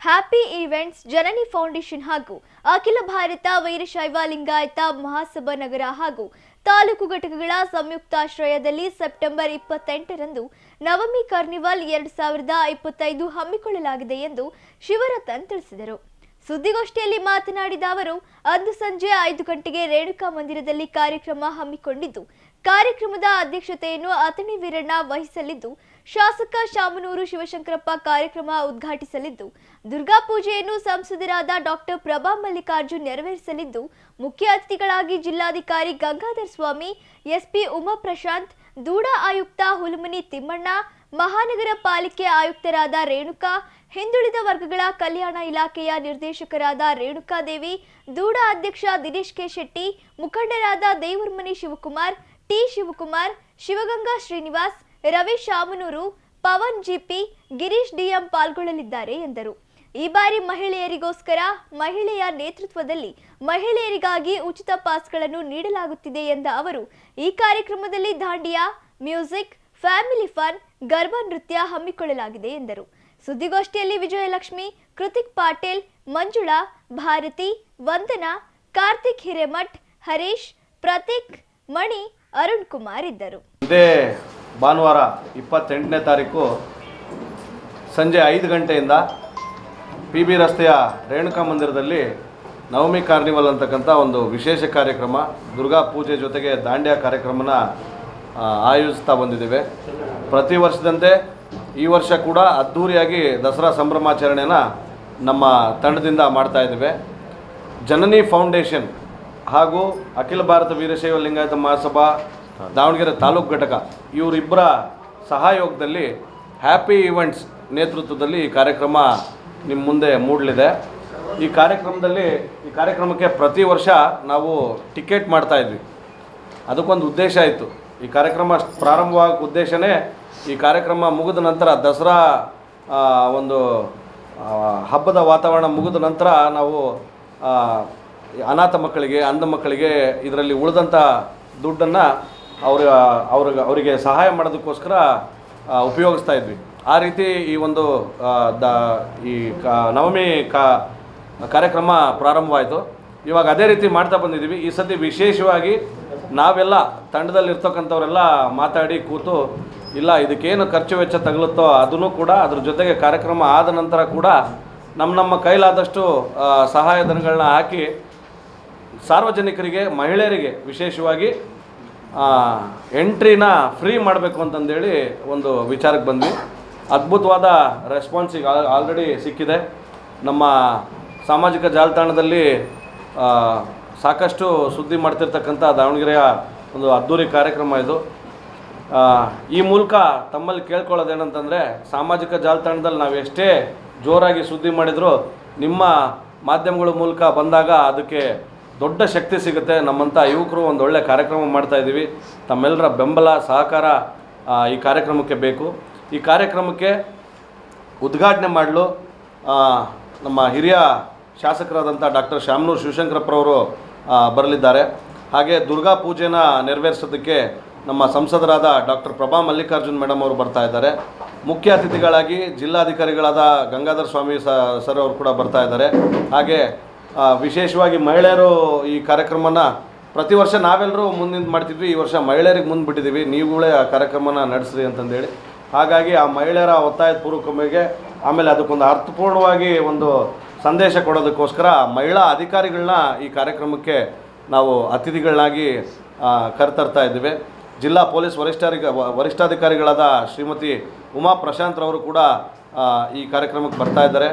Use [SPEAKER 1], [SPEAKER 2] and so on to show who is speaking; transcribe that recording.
[SPEAKER 1] Happy events ಜನನಿ foundation ಹಾಗೂ ಅಖಿಲ ಭಾರತ ವೈರಶೈವ ಲಿಂಗಾಯತ ಮಹಾಸಭಾ ನಗರ ಹಾಗೂ ತಾಲೂಕು ಘಟಕಗಳ ಸಂಯುಕ್ತಾಶ್ರಯದಲ್ಲಿ ಸೆಪ್ಟೆಂಬರ್ ಇಪ್ಪತ್ತೆಂಟರಂದು ನವಮಿ ಕಾರ್ನಿವಲ್ ಎರಡು ಸಾವಿರದ ಇಪ್ಪತ್ತೈದು ಹಮ್ಮಿಕೊಳ್ಳಲಾಗಿದೆ ಎಂದು ಶಿವರತನ್ ತಿಳಿಸಿದರು. ಸುದ್ದಿಗೋಷ್ಠಿಯಲ್ಲಿ ಮಾತನಾಡಿದ ಅವರು, ಅಂದು ಸಂಜೆ ಐದು ಗಂಟೆಗೆ ರೇಣುಕಾ ಮಂದಿರದಲ್ಲಿ ಕಾರ್ಯಕ್ರಮ ಹಮ್ಮಿಕೊಂಡಿದ್ದು ಕಾರ್ಯಕ್ರಮದ ಅಧ್ಯಕ್ಷತೆಯನ್ನು ಅಥಣಿ ವೀರಣ್ಣ ವಹಿಸಲಿದ್ದು, ಶಾಸಕ ಶಾಮನೂರು ಶಿವಶಂಕರಪ್ಪ ಕಾರ್ಯಕ್ರಮ ಉದ್ಘಾಟಿಸಲಿದ್ದು, ದುರ್ಗಾ ಪೂಜೆಯನ್ನು ಸಂಸದರಾದ ಡಾಕ್ಟರ್ ಪ್ರಭಾ ಮಲ್ಲಿಕಾರ್ಜುನ್ ನೆರವೇರಿಸಲಿದ್ದು, ಮುಖ್ಯ ಅತಿಥಿಗಳಾಗಿ ಜಿಲ್ಲಾಧಿಕಾರಿ ಗಂಗಾಧರ್ ಸ್ವಾಮಿ, ಎಸ್ಪಿ ಉಮಾ ಪ್ರಶಾಂತ್, ದೂಡಾ ಆಯುಕ್ತ ಹುಲುಮನಿ ತಿಮ್ಮಣ್ಣ, ಮಹಾನಗರ ಪಾಲಿಕೆ ಆಯುಕ್ತರಾದ ರೇಣುಕಾ, ಹಿಂದುಳಿದ ವರ್ಗಗಳ ಕಲ್ಯಾಣ ಇಲಾಖೆಯ ನಿರ್ದೇಶಕರಾದ ರೇಣುಕಾದೇವಿ, ದೂಡಾ ಅಧ್ಯಕ್ಷ ದಿನೇಶ್ ಕೆ ಶೆಟ್ಟಿ, ಮುಖಂಡರಾದ Devaramani Shivakumar T Shivakumar Shivaganga Srinivas, Ravi Shamanur, Pavan GP, Girish DM ಪಾಲ್ಗೊಳ್ಳಲಿದ್ದಾರೆ ಎಂದರು. ಈ ಬಾರಿ ಮಹಿಳೆಯರಿಗೋಸ್ಕರ ಮಹಿಳೆಯ ನೇತೃತ್ವದಲ್ಲಿ ಮಹಿಳೆಯರಿಗಾಗಿ ಉಚಿತ ಪಾಸ್ಗಳನ್ನು ನೀಡಲಾಗುತ್ತಿದೆ ಎಂದ ಅವರು, ಈ ಕಾರ್ಯಕ್ರಮದಲ್ಲಿ ದಾಂಡಿಯಾ, ಮ್ಯೂಸಿಕ್, ಫ್ಯಾಮಿಲಿ ಫನ್, ಗರ್ಭ ನೃತ್ಯ ಹಮ್ಮಿಕೊಳ್ಳಲಾಗಿದೆ ಎಂದರು. ಸುದ್ದಿಗೋಷ್ಠಿಯಲ್ಲಿ ವಿಜಯಲಕ್ಷ್ಮಿ, ಕೃತಿಕ್ ಪಾಟೀಲ್, ಮಂಜುಳಾ, ಭಾರತಿ, ವಂದನಾ, ಕಾರ್ತಿಕ್ ಹಿರೇಮಠ್, ಹರೀಶ್, ಪ್ರತೀಕ್, ಮಣಿ ಅರುಣ್ ಕುಮಾರ್ ಇದ್ದರು.
[SPEAKER 2] ಇದೇ ಭಾನುವಾರ ಇಪ್ಪತ್ತೆಂಟನೇ ತಾರೀಕು ಸಂಜೆ ಐದು ಗಂಟೆಯಿಂದ ಪಿ ಬಿ ರಸ್ತೆಯ ರೇಣುಕಾ ಮಂದಿರದಲ್ಲಿ ನವಮಿ ಕಾರ್ನಿವಲ್ ಅಂತಕ್ಕಂಥ ಒಂದು ವಿಶೇಷ ಕಾರ್ಯಕ್ರಮ, ದುರ್ಗಾ ಪೂಜೆ ಜೊತೆಗೆ ದಾಂಡ್ಯ ಕಾರ್ಯಕ್ರಮನ ಆಯೋಜಿಸ್ತಾ ಬಂದಿದ್ದೇವೆ. ಪ್ರತಿ ವರ್ಷದಂತೆ ಈ ವರ್ಷ ಕೂಡ ಅದ್ಧೂರಿಯಾಗಿ ದಸರಾ ಸಂಭ್ರಮಾಚರಣೆನ ನಮ್ಮ ತಂಡದಿಂದ ಮಾಡ್ತಾ ಇದ್ದೇವೆ. ಜನನಿ ಫೌಂಡೇಶನ್ ಹಾಗೂ ಅಖಿಲ ಭಾರತ ವೀರಶೈವ ಲಿಂಗಾಯತ ಮಹಾಸಭಾ, ದಾವಣಗೆರೆ ತಾಲೂಕು ಘಟಕ, ಇವರಿಬ್ಬರ ಸಹಯೋಗದಲ್ಲಿ ಹ್ಯಾಪಿ ಈವೆಂಟ್ಸ್ ನೇತೃತ್ವದಲ್ಲಿ ಈ ಕಾರ್ಯಕ್ರಮ ನಿಮ್ಮ ಮುಂದೆ ಮೂಡಲಿದೆ. ಈ ಕಾರ್ಯಕ್ರಮದಲ್ಲಿ, ಈ ಕಾರ್ಯಕ್ರಮಕ್ಕೆ ಪ್ರತಿ ವರ್ಷ ನಾವು ಟಿಕೆಟ್ ಮಾಡ್ತಾ ಇದ್ವಿ. ಅದಕ್ಕೊಂದು ಉದ್ದೇಶ ಇತ್ತು. ಈ ಕಾರ್ಯಕ್ರಮ ಪ್ರಾರಂಭವಾಗೋ ಉದ್ದೇಶನೇ ಈ ಕಾರ್ಯಕ್ರಮ ಮುಗಿದ ನಂತರ ದಸರಾ ಒಂದು ಹಬ್ಬದ ವಾತಾವರಣ ಮುಗಿದ ನಂತರ ನಾವು ಅನಾಥ ಮಕ್ಕಳಿಗೆ, ಅಂಧ ಮಕ್ಕಳಿಗೆ ಇದರಲ್ಲಿ ಉಳಿದಂಥ ದುಡ್ಡನ್ನು ಅವ್ರ ಅವ್ರಿಗೆ ಅವರಿಗೆ ಸಹಾಯ ಮಾಡೋದಕ್ಕೋಸ್ಕರ ಉಪಯೋಗಿಸ್ತಾ ಇದ್ವಿ. ಆ ರೀತಿ ಈ ಒಂದು ದ, ಈ ಕ, ನವಮಿ ಕಾ, ಕಾರ್ಯಕ್ರಮ ಪ್ರಾರಂಭವಾಯಿತು. ಇವಾಗ ಅದೇ ರೀತಿ ಮಾಡ್ತಾ ಬಂದಿದ್ದೀವಿ. ಈ ಸತಿ ವಿಶೇಷವಾಗಿ ನಾವೆಲ್ಲ ತಂಡದಲ್ಲಿರ್ತಕ್ಕಂಥವರೆಲ್ಲ ಮಾತಾಡಿ ಕೂತು, ಇಲ್ಲ, ಇದಕ್ಕೇನು ಖರ್ಚು ವೆಚ್ಚ ತಗಲುತ್ತೋ ಅದನ್ನು ಕೂಡ, ಅದ್ರ ಜೊತೆಗೆ ಕಾರ್ಯಕ್ರಮ ಆದ ನಂತರ ಕೂಡ ನಮ್ಮ ನಮ್ಮ ಕೈಲಾದಷ್ಟು ಸಹಾಯಧನಗಳನ್ನ ಹಾಕಿ ಸಾರ್ವಜನಿಕರಿಗೆ, ಮಹಿಳೆಯರಿಗೆ ವಿಶೇಷವಾಗಿ ಎಂಟ್ರಿನ ಫ್ರೀ ಮಾಡಬೇಕು ಅಂತಂದೇಳಿ ಒಂದು ವಿಚಾರಕ್ಕೆ ಬಂದ್ವಿ. ಅದ್ಭುತವಾದ ರೆಸ್ಪಾನ್ಸ್ ಈಗ ಆಲ್ರೆಡಿ ಸಿಕ್ಕಿದೆ. ನಮ್ಮ ಸಾಮಾಜಿಕ ಜಾಲತಾಣದಲ್ಲಿ ಸಾಕಷ್ಟು ಸುದ್ದಿ ಮಾಡ್ತಿರ್ತಕ್ಕಂಥ ದಾವಣಗೆರೆಯ ಒಂದು ಅದ್ಧೂರಿ ಕಾರ್ಯಕ್ರಮ ಇದು. ಈ ಮೂಲಕ ತಮ್ಮಲ್ಲಿ ಕೇಳ್ಕೊಳ್ಳೋದೇನಂತಂದರೆ, ಸಾಮಾಜಿಕ ಜಾಲತಾಣದಲ್ಲಿ ನಾವು ಎಷ್ಟೇ ಜೋರಾಗಿ ಸುದ್ದಿ ಮಾಡಿದರೂ, ನಿಮ್ಮ ಮಾಧ್ಯಮಗಳ ಮೂಲಕ ಬಂದಾಗ ಅದಕ್ಕೆ ದೊಡ್ಡ ಶಕ್ತಿ ಸಿಗುತ್ತೆ. ನಮ್ಮಂಥ ಯುವಕರು ಒಂದು ಒಳ್ಳೆ ಕಾರ್ಯಕ್ರಮ ಮಾಡ್ತಾ ಇದ್ದೀವಿ. ತಮ್ಮೆಲ್ಲರ ಬೆಂಬಲ, ಸಹಕಾರ ಈ ಕಾರ್ಯಕ್ರಮಕ್ಕೆ ಬೇಕು. ಈ ಕಾರ್ಯಕ್ರಮಕ್ಕೆ ಉದ್ಘಾಟನೆ ಮಾಡಲು ನಮ್ಮ ಹಿರಿಯ ಶಾಸಕರಾದಂಥ ಡಾಕ್ಟರ್ ಶಾಮನೂರು ಶಿವಶಂಕರಪ್ಪರವರು ಬರಲಿದ್ದಾರೆ. ಹಾಗೆ ದುರ್ಗಾ ಪೂಜೆನ ನೆರವೇರಿಸೋದಕ್ಕೆ ನಮ್ಮ ಸಂಸದರಾದ ಡಾಕ್ಟರ್ ಪ್ರಭಾ ಮಲ್ಲಿಕಾರ್ಜುನ್ ಮೇಡಮ್ ಅವರು ಬರ್ತಾ ಇದ್ದಾರೆ. ಮುಖ್ಯ ಅತಿಥಿಗಳಾಗಿ ಜಿಲ್ಲಾಧಿಕಾರಿಗಳಾದ ಗಂಗಾಧರ ಸ್ವಾಮಿ ಸರ್ ಅವರು ಕೂಡ ಬರ್ತಾ ಇದ್ದಾರೆ. ಹಾಗೆ ವಿಶೇಷವಾಗಿ ಮಹಿಳೆಯರು ಈ ಕಾರ್ಯಕ್ರಮನ ಪ್ರತಿ ವರ್ಷ ನಾವೆಲ್ಲರೂ ಮುಂದಿನ ಮಾಡ್ತಿದ್ವಿ, ಈ ವರ್ಷ ಮಹಿಳೆಯರಿಗೆ ಮುಂದೆ ಬಿಟ್ಟಿದ್ದೀವಿ ನೀವುಗಳೇ ಆ ಕಾರ್ಯಕ್ರಮನ ನಡೆಸ್ರಿ ಅಂತಂದೇಳಿ. ಹಾಗಾಗಿ ಆ ಮಹಿಳೆಯರ ಒತ್ತಾಯದ ಪೂರ್ವಕವಾಗಿ ಆಮೇಲೆ ಅದಕ್ಕೊಂದು ಅರ್ಥಪೂರ್ಣವಾಗಿ ಒಂದು ಸಂದೇಶ ಕೊಡೋದಕ್ಕೋಸ್ಕರ ಮಹಿಳಾ ಅಧಿಕಾರಿಗಳನ್ನ ಈ ಕಾರ್ಯಕ್ರಮಕ್ಕೆ ನಾವು ಅತಿಥಿಗಳನ್ನಾಗಿ ಕರೆತರ್ತಾ ಇದ್ದೀವಿ. ಜಿಲ್ಲಾ ಪೊಲೀಸ್ ವರಿಷ್ಠಾಧಿಕ ವರಿಷ್ಠಾಧಿಕಾರಿಗಳಾದ ಶ್ರೀಮತಿ ಉಮಾ ಪ್ರಶಾಂತ್ ರವರು ಕೂಡ ಈ ಕಾರ್ಯಕ್ರಮಕ್ಕೆ ಬರ್ತಾ ಇದ್ದಾರೆ.